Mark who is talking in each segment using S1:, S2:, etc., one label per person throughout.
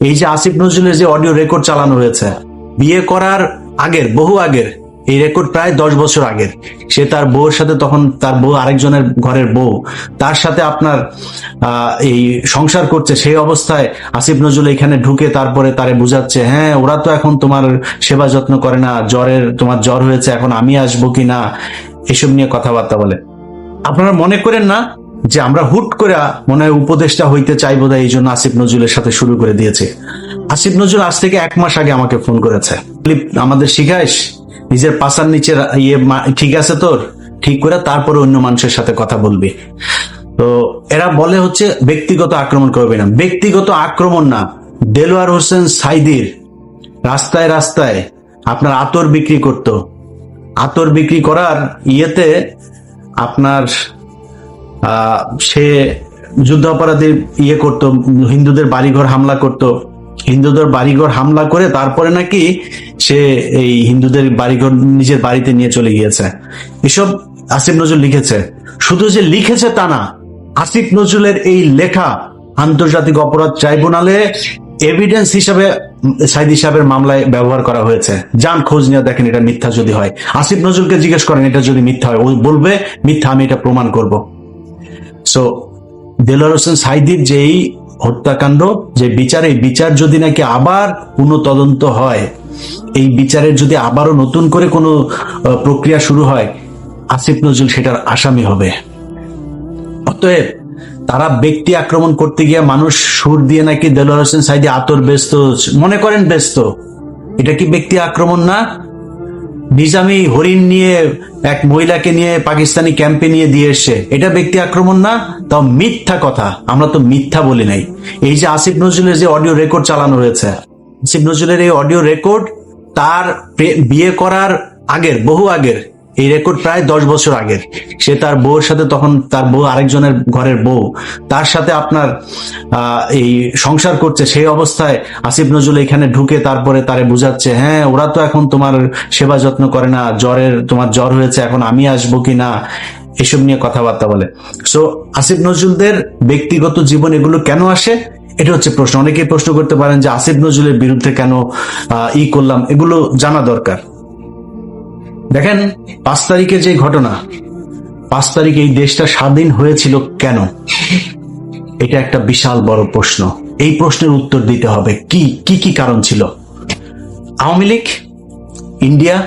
S1: এই যে আসিফ নজরুলের যে অডিও রেকর্ড চালানো হয়েছে, বিয়ে করার আগের, বহু আগের, এই রেকর্ড প্রায় দশ বছর আগের। সে তার বউয়ের সাথে তখন তার বউ আরেকজনের ঘরের বউ, তার সাথে আপনার এই সংসার করছে, সেই অবস্থায় আসিফ নজরুল এখানে ঢুকে তারপরে তারে বুঝাচ্ছে হ্যাঁ ওরা তো এখন তোমার সেবা যত্ন করে না, জ্বরের, তোমার জ্বর হয়েছে, এখন আমি আসব কি না এসব নিয়ে কথাবার্তা বলে। আপনারা মনে করেন না যে আমরা হুট করে মনে হয় উপদেশটা হইতে চাই বোধ এই জন্য আসিফ নজরুলের সাথে শুরু করে দিয়েছে। আসিফ নজরুল আজ থেকে এক মাস আগে আমাকে ফোন করেছে। "লিপ, আমাদের শিখাইস? নিজের পাশার নিচে ইয়ে ঠিক আছে তোর? ঠিক করে তারপরে অন্য মানুষের সাথে কথা বলবি। তো এরা বলে হচ্ছে ব্যক্তিগত আক্রমণ করবে না। ব্যক্তিগত আক্রমণ না। দেলোয়ার হোসেন সাইদির রাস্তায় রাস্তায় আপনার আতর বিক্রি করতো। আতর বিক্রি করার ইয়েতে আপনার সে যুদ্ধ অপরাধী ইয়ে করত, হিন্দুদের বাড়িঘর হামলা করত। হিন্দুদের বাড়িঘর হামলা করে তারপরে নাকি সে এই হিন্দুদের বাড়িঘর নিজের বাড়িতে নিয়ে চলে গিয়েছে। এসব আসিফ নজরুল লিখেছে। শুধু যে লিখেছে তা না, আসিফ নজরুলের এই লেখা, আন্তর্জাতিক অপরাধ ট্রাইব্যুনালে এভিডেন্স হিসাবে সাইদি সাহেবের মামলায় ব্যবহার করা হয়েছে। যান, খোঁজ নিয়ে দেখেন এটা মিথ্যা যদি হয়। আসিফ নজরুলকে জিজ্ঞেস করেন, এটা যদি মিথ্যা হয়, ও বলবে, মিথ্যা, আমি এটা প্রমাণ করব। সো দেলোয়ার হোসেন সাইদির যেই হত্যাকাণ্ড, যে বিচার, এই বিচার যদি নাকি আবার পুনঃ তদন্ত হয়, এই বিচারের যদি আবারও নতুন করে কোনো প্রক্রিয়া শুরু হয়, আসিফ নজরুল সেটার আসামি হবে। অতএব, তারা ব্যক্তি আক্রমণ করতে গিয়ে মানুষ সুর দিয়ে নাকি দেলোয়ার হোসেন সাইদি আতর ব্যস্ত, মনে করেন ব্যস্ত। এটা কি ব্যক্তি আক্রমণ না? নিজামি হরিণ নিয়ে এক মহিলাকে নিয়ে পাকিস্তানি ক্যাম্পে নিয়ে দিয়ে এসছে। এটা ব্যক্তি আক্রমণ না, তাও মিথ্যা কথা। আমরা তো মিথ্যা বলি নাই। এই যে আসিফ নজরুলের যে অডিও রেকর্ড চালানো হয়েছে, আসিফ নজরুলের এই অডিও রেকর্ড তার বিয়ে করার আগের, বহু আগের এই রেকর্ড প্রায় দশ বছর আগের। সে তার বউয়ের সাথে তখন তার বউ আরেকজনের ঘরের বউ। তার সাথে আপনার এই সংসার করছে। সেই অবস্থায় আসিফ নজরুল এখানে ঢুকে তারপরে তারে বুঝাচ্ছে হ্যাঁ ওরা তো এখন তোমার সেবা যত্ন করে না। জ্বরের, তোমার জ্বর হয়েছে, এখন আমি আসব কি না? এসব নিয়ে কথাবার্তা বলে। সো আসিফ নজরুলদের ব্যক্তিগত জীবন এগুলো কেন আসে? এটা হচ্ছে প্রশ্ন। অনেকেই প্রশ্ন করতে পারেন যে আসিফ নজরুলের বিরুদ্ধে কেন ই করলাম? এগুলো জানা দরকার। দেখেন, পাঁচ তারিখে যে ঘটনা, পাঁচ তারিখে এই দেশটা স্বাধীন হয়েছিল কেন? এটা একটা বিশাল বড় প্রশ্ন। এই প্রশ্নের উত্তর দিতে হবে। কি কি কি কারণ ছিল? আওয়ামী লীগ, ইন্ডিয়া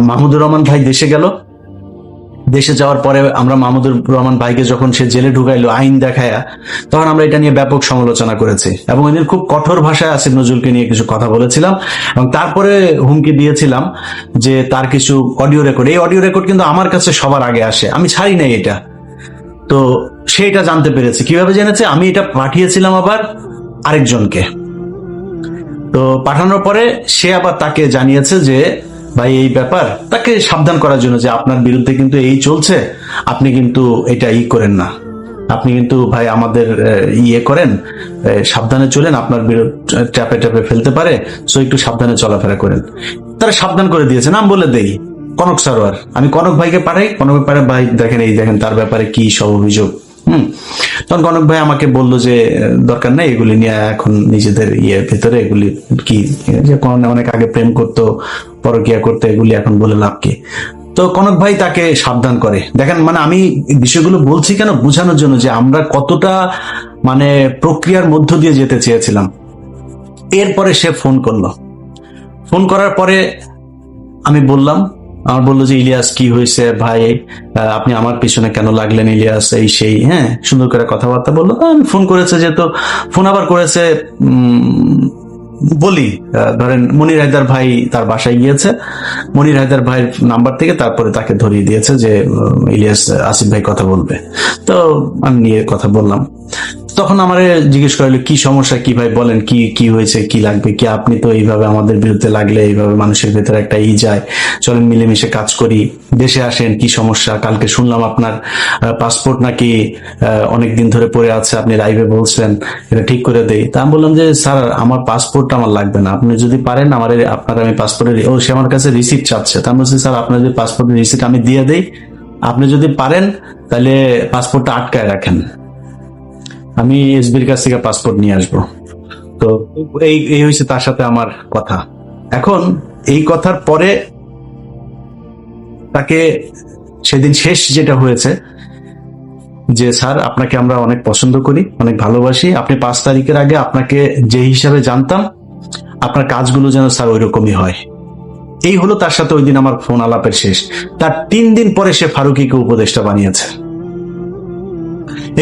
S1: মাহমুদুর রহমান ভাই দেশে গেল। দেশে যাওয়ার পরে আমরা মাহমুদুর রহমান ভাইকে যখন সে জেলে ঢুকাইলো আইন দেখায়া, তখন আমরা এটা নিয়ে ব্যাপক সমালোচনা করেছি। এবং এদিন খুব কঠোর ভাষায় আসিফ নজরুলকে নিয়ে কিছু কথা বলেছিলাম। এবং তারপরে হুমকি দিয়েছিলাম যে তার কিছু অডিও রেকর্ড। এই অডিও রেকর্ড কিন্তু আমার কাছে সবার আগে আসে। আমি ছাড়ি নাই এটা। তো সে এটা জানতে পেরেছে। কীভাবে জেনেছে? আমি এটা পাঠিয়েছিলাম আবার আরেকজনকে। তো পাঠানোর পরে সে আবার তাকে জানিয়েছে যে ভাই, এই ব্যাপার তাকে সাবধান করার জন্য যে আপনার বিরুদ্ধে কিন্তু এই চলছে, আপনি কিন্তু এটা ই করেন না। আপনি কিন্তু ভাই আমাদের ইয়ে করেন সাবধানে চলেন, আপনার ট্যাপে ট্যাপে ফেলতে পারে, সো একটু সাবধানে চলাফেরা করেন। তারা সাবধান করে দিয়েছে নাম বলে দেই, কনক সারোয়ার, আমি কনক ভাইকে পাঠাই, কনক পারে ভাই দেখেন, এই দেখেন তার ব্যাপারে কি সব অভিযোগ, হুম? তখন কনক ভাই আমাকে বলল যে, দরকার নেই, এগুলি নিয়ে এখন নিজেদের ইয়ে ভেতরে, এগুলি কি অনেক আগে প্রেম করতো পরকিয়া করতে এগুলি এখন বলে লাভ কি? তো কনক ভাই তাকে সাবধান করে। দেখেন মানে আমি বিষয়গুলো বলছি কেন বোঝানোর জন্য যে আমরা কতটা মানে প্রক্রিয়ার মধ্য দিয়ে যেতে চেয়েছিলাম। এরপরে সে ফোন করল। ফোন করার পরে আমি বললাম, আমার বলল যে, ইলিয়াস, কি হয়েছে ভাই? আপনি আমার পিছনে কেন লাগলেন ইলিয়াস? এই সেই হ্যাঁ সুন্দর করে কথাবার্তা বলল। আমি ফোন করেছে যেহেতু, ফোন আবার করেছে বলি ধরেন মনির হায়দার ভাই তার বাসায় গিয়েছে। মনির হায়দার ভাইয়ের নাম্বার থেকে তারপরে তাকে ধরিয়ে দিয়েছে যে ইলিয়াস আসিফ ভাই কথা বলবে। তো আমি নিয়ে কথা বললাম। তখন আমার জিজ্ঞেস করল কি সমস্যা? কি ভাই? বলেন, কি কি হয়েছে? কি লাগবে? কি আপনি তো এইভাবে আমাদের বিরুদ্ধে লাগলে এইভাবে মানুষের ভেতরে একটা ই যায়। চলেন মিলেমিশে কাজ করি। দেশে আসেন, কি সমস্যা? কালকে শুনলাম আপনার পাসপোর্ট নাকি অনেক দিন ধরে পড়ে আছে। আপনি লাইভে বলছেন, এটা ঠিক করে দেই। তা আমি বললাম যে, স্যার, আমার পাসপোর্টটা আমার লাগবে না। আপনি যদি পারেন, আমার, আপনার আমি পাসপোর্টের ও, সে আমার কাছে রিসিপ্ট চাচ্ছে। তা আমি বলছি, স্যার, আপনার যদি পাসপোর্টের রিসিপ্ট আমি দিয়ে দেই, আপনি যদি পারেন, তাহলে পাসপোর্টটা আটকায় রাখেন। আমি এসবির কাছ থেকে পাসপোর্ট নিয়ে আসব। তো এই এই হয়েছে তার সাথে আমার কথা। এখন এই কথার পরে তাকে সেদিন শেষ যেটা হয়েছে, যে স্যার, আপনাকে আমরা অনেক পছন্দ করি, অনেক ভালোবাসি। আপনি পাঁচ তারিখের আগে আপনাকে যে হিসাবে জানতাম, আপনার কাজগুলো যেন স্যার ওই রকমই হয়। এই হলো তার সাথে ওই দিন আমার ফোন আলাপের শেষ। তার তিন দিন পরে সে ফারুকিকে উপদেষ্টা বানিয়েছে।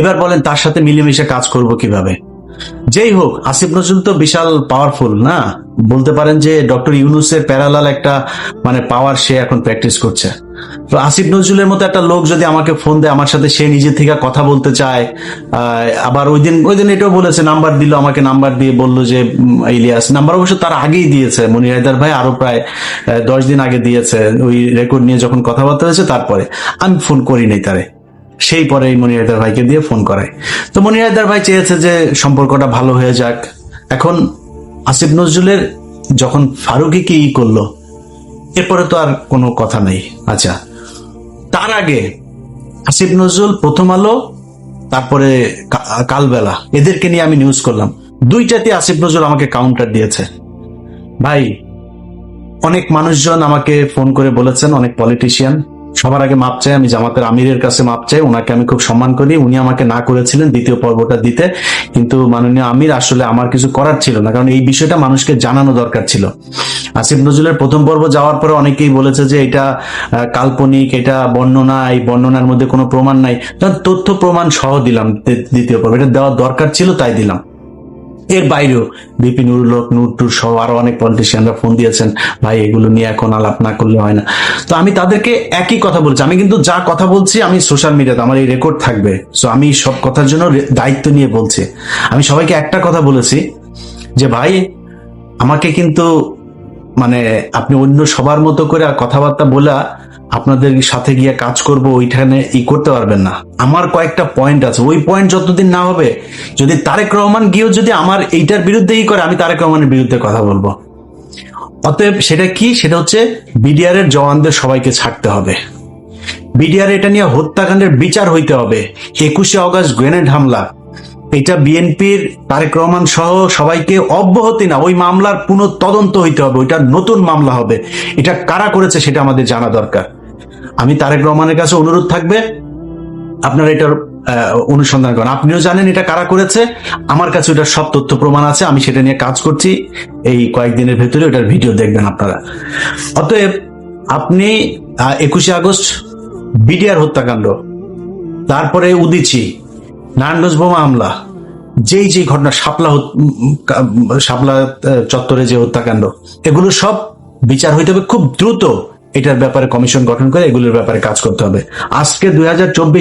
S1: এবার বলেন তার সাথে মিলেমিশে কাজ করব কীভাবে? যেই হোক, আসিফ নজরুল তো বিশাল পাওয়ারফুল না? বলতে পারেন যে ডক্টর ইউনুসের প্যারালাল একটা মানে পাওয়ার সে এখন প্র্যাকটিস করছে। তো আসিফ নজরুলের মতো একটা লোক যদি আমাকে ফোন দেয়, আমার সাথে সে নিজে থেকে কথা বলতে চায় আবার ওই দিন ওই দিন এটাও বলেছে নাম্বার দিল, আমাকে নাম্বার দিয়ে বলল যে ইলিয়াস নাম্বার অবশ্য তার আগেই দিয়েছে, মনির হায়দার ভাই আরও প্রায় দশ দিন আগে দিয়েছে, ওই রেকর্ড নিয়ে যখন কথাবার্তা হয়েছে, তারপরে, আমি ফোন করি নাই তারে। সেই পরে এই মনির হায়দার ভাইকে দিয়ে ফোন করায় তো মনির হায়দার ভাই চেয়েছে যে সম্পর্কটা ভালো হয়ে যাক। এখন আসিফ নজরুলের যখন ফারুকিকে ই করল, এরপরে তো আর কোনো কথা নেই। আচ্ছা তার আগে আসিফ নজরুল প্রথম আলো, তারপরে কালবেলা, এদেরকে নিয়ে আমি নিউজ করলাম। দুইটাতে আসিফ নজরুল আমাকে কাউন্টার দিয়েছে। ভাই, অনেক মানুষজন আমাকে ফোন করে বলেছেন, অনেক পলিটিশিয়ান সবার আগে মাপ চাই, আমি জামাতের আমিরের কাছে মাপ চাই, ওনাকে আমি খুব সম্মান করি। উনি আমাকে না করেছিলেন দ্বিতীয় পর্বটা দিতে, কিন্তু মাননীয় আমির আসলে আমার কিছু করার ছিল না, কারণ এই বিষয়টা মানুষকে জানানো দরকার ছিল। আসিফ নজরুলের প্রথম পর্ব যাওয়ার পরে অনেকেই বলেছে যে এটা কাল্পনিক, এটা বর্ণনা, এই বর্ণনার মধ্যে কোনো প্রমাণ নাই। তথ্য প্রমাণ সহ দিলাম দ্বিতীয় পর্ব, এটা দেওয়ার দরকার ছিল, তাই দিলাম। এর বাইরেও বিপি নুরুল হক নুরটুর সহ আরও অনেক পলিটিশিয়ানরা ফোন দিয়েছেন, ভাই, এগুলো নিয়ে এখন আলাপ না করলে হয় না। তো আমি তাদেরকে একই কথা বলছি। আমি কিন্তু যা কথা বলছি, আমি সোশ্যাল মিডিয়াতে আমার এই রেকর্ড থাকবে। সো আমি সব কথার জন্য দায়িত্ব নিয়ে বলছি। আমি সবাইকে একটা কথা বলেছি যে, ভাই, আমাকে কিন্তু মানে আপনি অন্য সবার মতো করে কথাবার্তা বলে আপনাদের সাথে গিয়ে কাজ করব, ওইখানে ই করতে পারবেন না। আমার কয়েকটা পয়েন্ট আছে। ওই পয়েন্ট যতদিন না হবে, যদি তারেক রহমান গিয়েও যদি আমার এইটার বিরুদ্ধে ই করে, আমি তারেক রহমানের বিরুদ্ধে কথা বলব। অতএব সেটা কি? সেটা হচ্ছে বিডিআর এর জওয়ানদের সবাইকে ছাড়তে হবে। বিডিআর এটা নিয়ে হত্যাকাণ্ডের বিচার হইতে হবে। একুশে অগস্ট গ্রেনেড হামলা। এটা বিএনপির তারেক রহমান সহ সবাইকে অব্যাহতি না। ওই মামলার পুনঃ তদন্ত হইতে হবে। ওইটা নতুন মামলা হবে। এটা কারা করেছে সেটা আমাদের জানা দরকার। আমি তারেক রহমানের কাছে অনুরোধ থাকবে, আপনারা এটার অনুসন্ধান করেন। আপনিও জানেন এটা কারা করেছে। আমার কাছে ওটার সব তথ্য প্রমাণ আছে। আমি সেটা নিয়ে কাজ করছি। এই কয়েকদিনের ভেতরে ওটার ভিডিও দেখবেন আপনারা। অতএব আপনি একুশে আগস্ট বিডিআর হত্যাকাণ্ড, তারপরে উদিচি নারায়ণগঞ্জ বোমা হামলা। যেই যেই ঘটনা, শাপলা শাপলা চত্বরে যে হত্যাকাণ্ড, এগুলো সব বিচার হইতে হবে খুব দ্রুত। এটার ব্যাপারে কমিশন গঠন করে এগুলোর ব্যাপারে কাজ করতে হবে। আজকে দুই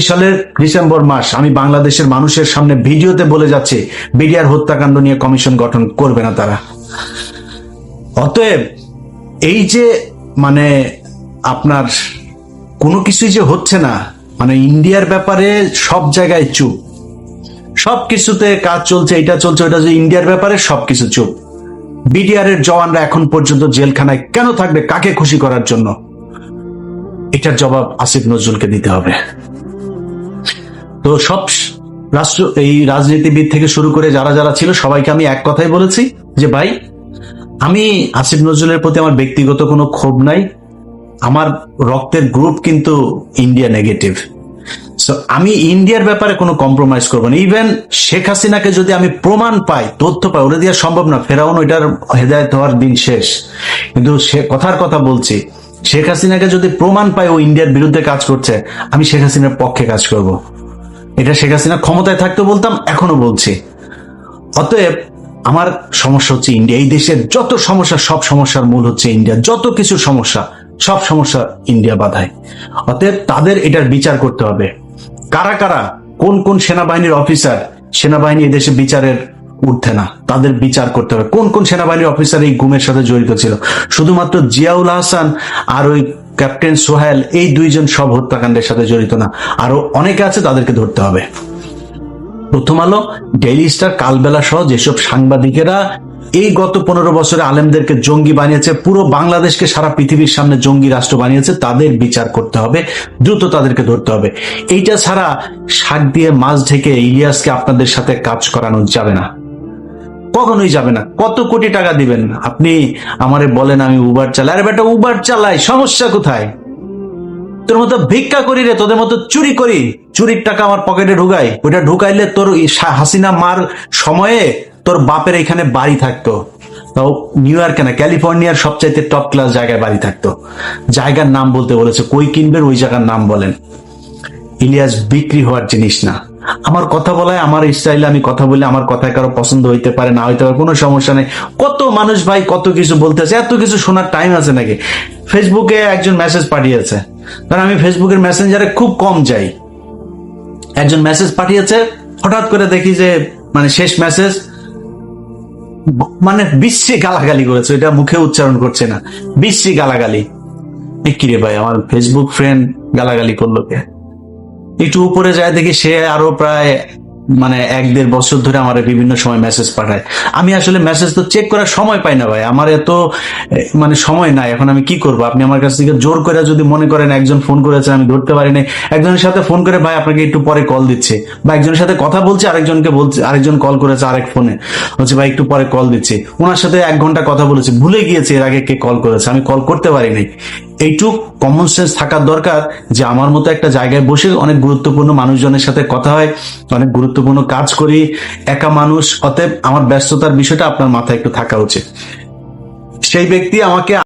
S1: সালের ডিসেম্বর মাস, আমি বাংলাদেশের মানুষের সামনে ভিডিওতে বলে যাচ্ছি বিডিআর হত্যাকাণ্ড নিয়ে কমিশন গঠন করবে না তারা। অতএব, এই যে মানে আপনার কোনো কিছুই যে হচ্ছে না মানে ইন্ডিয়ার ব্যাপারে সব জায়গায় চুপ। সব কিছুতে কাজ চলছে, এটা চলছে, ওটা যে ইন্ডিয়ার ব্যাপারে সবকিছু চুপ। বিডিআর এর জওয়ানরা এখন পর্যন্ত জেলখানায় কেন থাকবে, কাকে খুশি করার জন্য? এটার জবাব আসিফ নজরুলকে দিতে হবে। তো সব রাষ্ট্র, এই রাজনীতিবিদ থেকে শুরু করে যারা যারা ছিল, সবাইকে আমি এক কথাই বলেছি যে, ভাই, আমি আসিফ নজরুলের প্রতি আমার ব্যক্তিগত কোনো ক্ষোভ নাই। আমার রক্তের গ্রুপ কিন্তু ইন্ডিয়া নেগেটিভ সো আমি ইন্ডিয়ার ব্যাপারে কোনো কম্প্রোমাইজ করব না। ইভেন শেখ হাসিনাকে যদি আমি প্রমাণ পাই, তথ্য পাই ওটা দেওয়া সম্ভব না, ফেরাউন ওইটার হেদায়ত হওয়ার দিন শেষ। কিন্তু সে কথার কথা বলছি শেখ হাসিনাকে যদি প্রমাণ পাই ও ইন্ডিয়ার বিরুদ্ধে কাজ করছে, আমি শেখ হাসিনার পক্ষে কাজ করব। এটা শেখ হাসিনা ক্ষমতায় থাকতে বলতাম এখনও বলছি। অতএব, আমার সমস্যা হচ্ছে ইন্ডিয়া এই দেশের যত সমস্যা, সব সমস্যার মূল হচ্ছে ইন্ডিয়া যত কিছু সমস্যা, সব সমস্যা ইন্ডিয়া বাধায়। অতএব, তাদের এটার বিচার করতে হবে। কারা কারা? কোন কোন সেনাবাহিনীর অফিসার? সেনাবাহিনী এদেশে বিচারের উঠতে না। তাদের বিচার করতে হবে। কোন কোন সেনাবাহিনীর অফিসার এই গুমের সাথে জড়িত ছিল? শুধুমাত্র জিয়াউল হাসান আর ওই ক্যাপ্টেন সোহেল এই দুইজন সব হত্যাকাণ্ডের সাথে জড়িত না। আরও অনেকে আছে, তাদেরকে ধরতে হবে। প্রথম আলো, ডেইলি স্টার, কালবেলা সহ যেসব সাংবাদিকেরা এই গত পনেরো বছরে আলেমদেরকে জঙ্গি বানিয়েছে, পুরো বাংলাদেশকে সারা পৃথিবীর সামনে জঙ্গি রাষ্ট্র বানিয়েছে, তাদের বিচার করতে হবে, দ্রুত তাদেরকে ধরতে হবে। এইটা ছাড়া শাক দিয়ে মাছ ঢেকে ইলিয়াসকে আপনাদের সাথে কাজ করানো যাবে না। কখনোই যাবে না। কত কোটি টাকা দিবেন? আপনি আমারে বলেন আমি উবার চালাই। আরে বেটা, উবার চালাই, সমস্যা কোথায়? তোর মতো ভিক্ষা করি রে, তোদের মতো চুরি করি। চুরির টাকা আমার পকেটে ঢুকাই। ওইটা ঢুকাইলে তোর হাসিনা মার সময়ে তোর বাপের এখানে বাড়ি থাকতো। তাও নিউ ইয়র্কে না, ক্যালিফোর্নিয়ার সবচাইতে টপ ক্লাস জায়গায় বাড়ি থাকতো। জায়গার নাম বলতে বলেছে, কই কিনবেন ওই জায়গার নাম বলেন। ইলিয়াস, বিক্রি হওয়ার জিনিস না। আমার কথা বলায়, আমার স্টাইলে আমি কথা বলে, আমার কথায় কারও পছন্দ হইতে পারে, না হইতে পারে, কোনো সমস্যা নেই। কত মানুষ ভাই কত কিছু বলতেছে, এত কিছু শোনার টাইম আছে নাকি? ফেসবুকে একজন মেসেজ পাঠিয়েছে। কারণ আমি ফেসবুকের মেসেঞ্জারে খুব কম যাই। একজন মেসেজ পাঠিয়েছে, হঠাৎ করে দেখি যে মানে শেষ মেসেজ মানে বিশ্বে গালাগালি করেছে, এটা মুখে উচ্চারণ করছে না। বিশ্বে গালাগালি। কিরে ভাই, আমার ফেসবুক ফ্রেন্ড গালাগালি করল কে? একটু উপরে যায় দেখি সে আরও প্রায় মানে এক দেড় বছর ধরে আমার বিভিন্ন সময় মেসেজ পাঠায়। আমি আসলে মেসেজ তো চেক করার সময় পাই না ভাই। আমার এত মানে সময় নাই। এখন আমি কি করব? আপনি আমার কাছ থেকে জোর করে যদি মনে করেন একজন ফোন করেছে, আমি ধরতে পারি নাই। একজনের সাথে ফোন করে ভাই আপনাকে একটু পরে কল দিচ্ছে। বা একজনের সাথে কথা বলছে, আরেকজনকে বলছে, আরেকজন কল করেছে আরেক ফোনে হচ্ছে ভাই, একটু পরে কল দিচ্ছে। ওনার সাথে এক ঘণ্টা কথা বলেছে। ভুলে গিয়েছে এর আগে কে কল করেছে। আমি কল করতে পারি নাই। এইটুক কমন সেন্স থাকার দরকার যে আমার মতো একটা জায়গায় বসে অনেক গুরুত্বপূর্ণ মানুষজনের সাথে কথা হয়, অনেক গুরুত্বপূর্ণ কাজ করি, একা মানুষ, অতএব আমার ব্যস্ততার বিষয়টা আপনার মাথায় একটু থাকা উচিত। সেই ব্যক্তি আমাকে